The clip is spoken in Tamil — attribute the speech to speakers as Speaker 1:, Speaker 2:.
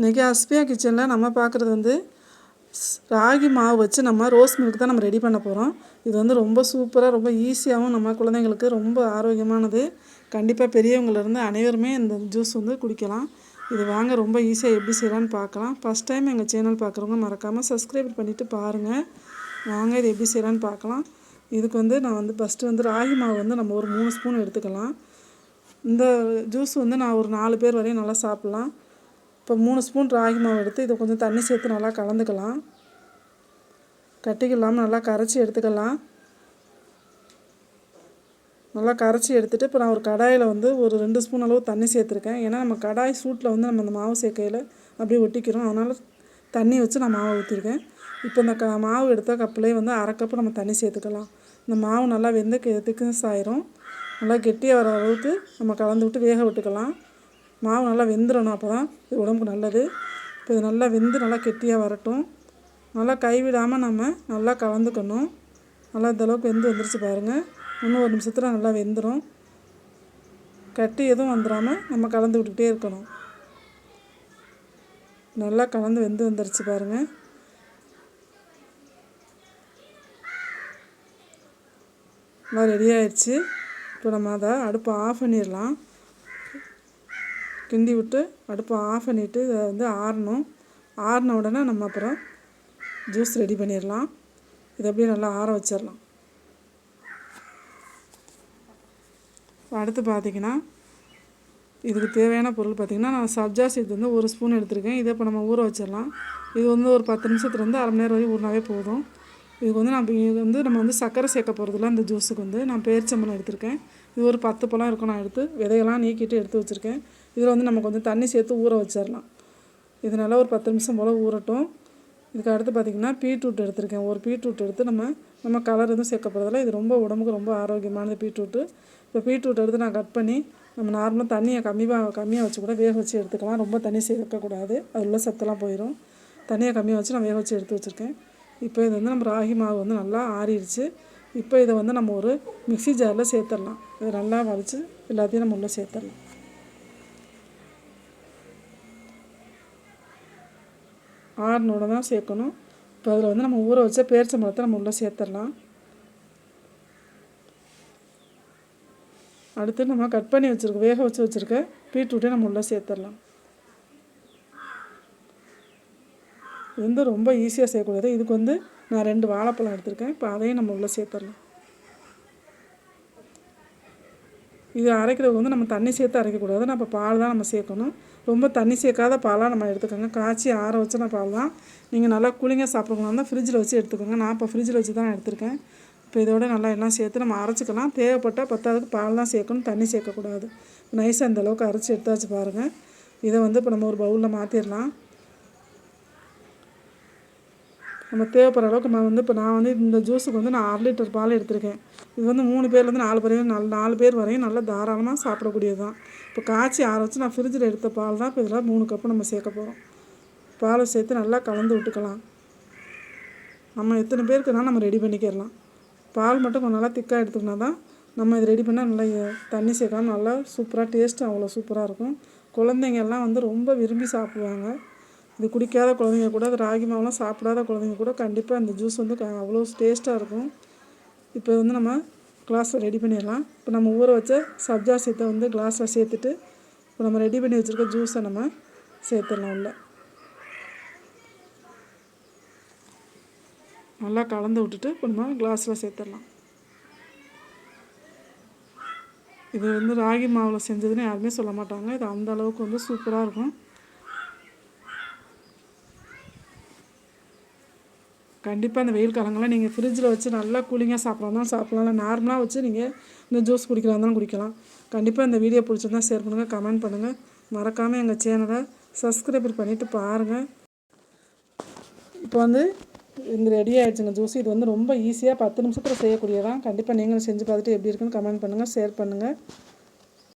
Speaker 1: இன்றைக்கி அஸ்பியா கிச்சனில் நம்ம பார்க்குறது வந்து ராகி மாவு வச்சு நம்ம ரோஸ் மில்க் தான் நம்ம ரெடி பண்ண போகிறோம் இது வந்து ரொம்ப சூப்பராக ரொம்ப ஈஸியாகவும் நம்ம குழந்தைங்களுக்கு ரொம்ப ஆரோக்கியமானது. கண்டிப்பாக பெரியவங்கலேருந்து அனைவருமே இந்த ஜூஸ் வந்து குடிக்கலாம். இது வாங்க ரொம்ப ஈஸியாக எப்படி செய்யலான்னு பார்க்கலாம் ஃபஸ்ட் டைம் எங்கள் சேனல் பார்க்குறவங்க மறக்காமல் சப்ஸ்கிரைப் பண்ணிவிட்டு பாருங்கள் வாங்க இது எப்படி செய்யலான்னு பார்க்கலாம் இதுக்கு வந்து நான் வந்து ஃபஸ்ட்டு வந்து ராகி மாவு வந்து நம்ம ஒரு மூணு ஸ்பூன் எடுத்துக்கலாம். இந்த ஜூஸ் வந்து நான் ஒரு நாலு பேர் வரையும் நல்லா சாப்பிட்லாம். இப்போ மூணு ஸ்பூன் ராகி மாவு எடுத்து இதை கொஞ்சம் தண்ணி சேர்த்து நல்லா கலந்துக்கலாம். கட்டிக்கு இல்லாமல் நல்லா கரைச்சி எடுத்துக்கலாம். நல்லா கரைச்சி எடுத்துகிட்டு இப்போ நான் ஒரு கடாயில் வந்து ஒரு ரெண்டு ஸ்பூன் அளவு தண்ணி சேர்த்துருக்கேன். ஏன்னா நம்ம கடாய் சூட்டில் வந்து நம்ம அந்த மாவு சேர்க்கையில் அப்படியே ஒட்டிக்கிறோம். அதனால் தண்ணி வச்சு நான் மாவு ஊற்றிருக்கேன் இப்போ இந்த க மாவு எடுத்த கப்பிலே வந்து அரை கப்பு நம்ம தண்ணி சேர்த்துக்கலாம். இந்த மாவு நல்லா வெந்து திக்னஸ் ஆயிரும். நல்லா கெட்டியாக வர அளவுக்கு நம்ம கலந்து விட்டு வேக விட்டுக்கலாம். மாவு நல்லா வெந்துடணும் அப்போ தான் இது உடம்புக்கு நல்லது. இப்போ இது நல்லா வெந்து நல்லா கெட்டியாக வரட்டும். நல்லா கைவிடாமல் நம்ம நல்லா கலந்துக்கணும். நல்லா இந்த அளவுக்கு வெந்து வந்துருச்சு பாருங்கள் இன்னும் ஒரு நிமிஷத்தில் நல்லா வெந்துடும் கட்டி எதுவும் வந்துடாமல் நம்ம கலந்து விட்டுக்கிட்டே இருக்கணும். நல்லா கலந்து வெந்து வந்துருச்சு பாருங்கள் நல்லா ரெடி ஆயிடுச்சு. இப்போ நம்ம அதை அடுப்பை ஆஃப் பண்ணிடலாம். கிண்டி விட்டு அடுப்பை ஆஃப் பண்ணிவிட்டு இதை வந்து ஆறணும். ஆறின உடனே நம்ம அப்புறம் ஜூஸ் ரெடி பண்ணிடலாம். இதை அப்படியே நல்லா ஆற வச்சிடலாம். அடுத்து பார்த்தீங்கன்னா இதுக்கு தேவையான பொருள் பார்த்திங்கன்னா நான் சப்ஜா சீட் வந்து ஒரு ஸ்பூன் எடுத்திருக்கேன். இதை இப்போ நம்ம ஊற வச்சிடலாம். இது வந்து ஒரு பத்து நிமிஷத்துலேருந்து அரை மணி நேரம் வரையும் ஊறினாவே போதும். இதுக்கு வந்து நம்ம இது வந்து நம்ம வந்து சர்க்கரை சேர்க்க போகிறதுல இந்த ஜூஸுக்கு வந்து. நான் பேரிச்சம்பழம் எடுத்திருக்கேன். இது ஒரு பத்து பழம் இருக்கும். நான் எடுத்து விதையெல்லாம் நீக்கிட்டு எடுத்து வச்சுருக்கேன். இதில் வந்து நம்ம கொஞ்சம் தண்ணி சேர்த்து ஊற வச்சிடலாம். இதனால் ஒரு பத்து நிமிஷம் போல் ஊறட்டும். இதுக்கு அடுத்து பார்த்திங்கன்னா பீட்ரூட் எடுத்திருக்கேன். ஒரு பீட்ரூட் எடுத்து நம்ம நம்ம கலர் எதுவும் சேர்க்க போகிறதில்ல இது ரொம்ப உடம்புக்கு ரொம்ப ஆரோக்கியமானது பீட்ரூட்டு. இப்போ பீட்ரூட் எடுத்து நான் கட் பண்ணி நம்ம நார்மலாக தண்ணியை கம்மியாக கம்மியாக வச்சு கூட வேக வச்சு எடுத்துக்கலாம். ரொம்ப தண்ணி சேர்க்கக்கூடாது அது உள்ள சத்தெல்லாம் போயிடும் தண்ணியை கம்மியாக வச்சு நான் வேக வச்சு எடுத்து வச்சுருக்கேன். இப்போ இது வந்து நம்ம ராகி மாவு வந்து நல்லா ஆறிடுச்சு. இப்போ இதை வந்து நம்ம ஒரு மிக்ஸி ஜாரில் சேர்த்துடலாம். இதை நல்லா வலித்து எல்லாத்தையும் நம்ம உள்ளே சேர்த்துடலாம். ஆறுனோட தான் சேர்க்கணும். இப்போ அதில் வந்து நம்ம ஊற வச்ச பேரிச்சம்பழத்தை நம்ம உள்ளே சேர்த்துடலாம். அடுத்து நம்ம கட் பண்ணி வச்சுருக்க வேக வச்சு வச்சுருக்க பீட்ரூட்டே நம்ம உள்ளே சேர்த்துடலாம். இது வந்து ரொம்ப ஈஸியாக செய்யக்கூடியது. இதுக்கு வந்து நான் ரெண்டு வாழைப்பழம் எடுத்திருக்கேன். இப்போ அதையும் நம்ம உள்ளே சேர்த்துடலாம். இது அரைக்கிறது வந்து நம்ம தண்ணி சேர்த்து அரைக்கக்கூடாது. நம்ம பால் தான் நம்ம சேர்க்கணும். ரொம்ப தண்ணி சேர்க்காத பாலாக நம்ம எடுத்துக்கோங்க. காய்ச்சி ஆற வச்சின பால் தான் நீங்கள் நல்லா கூலிங்காக சாப்பிட்றவங்களா தான் ஃப்ரிட்ஜில் வச்சு எடுத்துக்கோங்க. நான் இப்போ ஃப்ரிட்ஜில் வச்சு தான் எடுத்திருக்கேன். இப்போ இதோட நல்லா எல்லாம் சேர்த்து நம்ம அரைச்சிக்கலாம். தேவைப்பட்டால் பத்தாவதுக்கு பால் தான் சேர்க்கணும். தண்ணி சேர்க்கக்கூடாது. நைஸாக இந்த அளவுக்கு அரைச்சி எடுத்தாச்சு பாருங்கள் இதை வந்து இப்போ நம்ம ஒரு பவுலில் மாற்றிடலாம் நம்ம தேவைப்படுற அளவுக்கு நான் வந்து இப்போ நான் வந்து இந்த ஜூஸுக்கு வந்து நான் அரை லிட்டர் பால் எடுத்திருக்கேன். இது வந்து மூணு பேர்லேருந்து நாலு பேர் நாலு நாலு பேர் வரையும் நல்லா தாராளமாக சாப்பிடக்கூடியது தான் இப்போ காய்ச்சி ஆற வச்சு நான் ஃப்ரிட்ஜில் எடுத்த பால் தான் இப்போ இதெல்லாம் மூணு கப்பு நம்ம சேர்க்க போகிறோம் பாலை சேர்த்து நல்லா கலந்து விட்டுக்கலாம். நம்ம எத்தனை பேருக்குனாலும் நம்ம ரெடி பண்ணிக்கிறலாம் பால் மட்டும் கொஞ்சம் நல்லா திக்காக எடுத்துக்கினா தான் நம்ம இது ரெடி பண்ணால் நல்லா தண்ணி சேர்க்காம நல்லா சூப்பராக டேஸ்ட்டு அவ்வளோ சூப்பராக இருக்கும். குழந்தைங்க எல்லாம் வந்து ரொம்ப விரும்பி சாப்பிடுவாங்க. இது குடிக்காத குழந்தைங்க கூட அது ராகி மாவுலாம் சாப்பிடாத குழந்தைங்க கூட கண்டிப்பாக இந்த ஜூஸ் வந்து அவ்வளோ டேஸ்ட்டாக இருக்கும். இப்போ வந்து நம்ம கிளாஸில் ரெடி பண்ணிடலாம். இப்போ நம்ம ஊற வச்ச சப்ஜா சீத்தை வந்து கிளாஸில் சேர்த்துட்டு இப்போ நம்ம ரெடி பண்ணி வச்சுருக்க ஜூஸை நம்ம சேர்த்துடலாம் உள்ள. நல்லா கலந்து விட்டுட்டு இப்போ நம்ம கிளாஸில் சேர்த்துடலாம். இது வந்து ராகி மாவில் செஞ்சதுன்னு யாருமே சொல்ல மாட்டாங்க. இது அந்த அளவுக்கு வந்து சூப்பராக இருக்கும். கண்டிப்பாக இந்த வெயில் காலங்களில் நீங்கள் ஃப்ரிட்ஜில் வச்சு நல்லா கூலிங்காக சாப்பிட்றதாலும் சாப்பிட்லாம். இல்லை நார்மலாக வச்சு நீங்கள் இந்த ஜூஸ் குடிக்கிறதா இருந்தாலும் குடிக்கலாம். கண்டிப்பாக இந்த வீடியோ பிடிச்சிருந்தா ஷேர் பண்ணுங்கள் கமெண்ட் பண்ணுங்கள் மறக்காமல் எங்கள் சேனலை சப்ஸ்கிரைபர் பண்ணிவிட்டு பாருங்கள் இப்போ வந்து இந்த ரெடி ஆகிடுச்சுங்க ஜூஸ் இது வந்து ரொம்ப ஈஸியாக பத்து நிமிஷத்தில் செய்யக்கூடியதான் கண்டிப்பாக நீங்களும் செஞ்சு பார்த்துட்டு எப்படி இருக்குன்னு கமெண்ட் பண்ணுங்கள் ஷேர் பண்ணுங்கள்